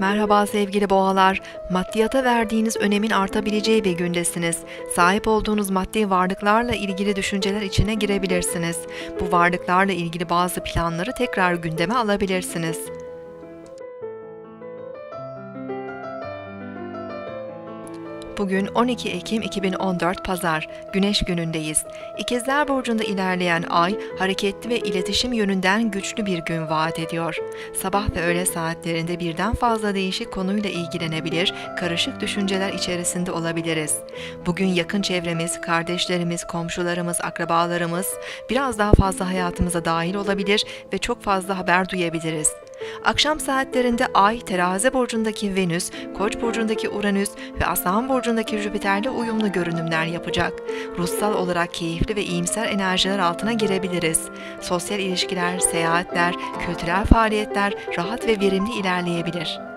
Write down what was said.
Merhaba sevgili boğalar. Maddiyata verdiğiniz önemin artabileceği bir gündesiniz. Sahip olduğunuz maddi varlıklarla ilgili düşünceler içine girebilirsiniz. Bu varlıklarla ilgili bazı planları tekrar gündeme alabilirsiniz. Bugün 12 Ekim 2014 Pazar, Güneş günündeyiz. İkizler Burcu'nda ilerleyen ay, hareketli ve iletişim yönünden güçlü bir gün vaat ediyor. Sabah ve öğle saatlerinde birden fazla değişik konuyla ilgilenebilir, karışık düşünceler içerisinde olabiliriz. Bugün yakın çevremiz, kardeşlerimiz, komşularımız, akrabalarımız biraz daha fazla hayatımıza dahil olabilir ve çok fazla haber duyabiliriz. Akşam saatlerinde Ay, Terazi burcundaki Venüs, Koç burcundaki Uranüs ve Aslan burcundaki Jüpiter'le uyumlu görünümler yapacak. Ruhsal olarak keyifli ve iyimser enerjiler altına girebiliriz. Sosyal ilişkiler, seyahatler, kültürel faaliyetler rahat ve verimli ilerleyebilir.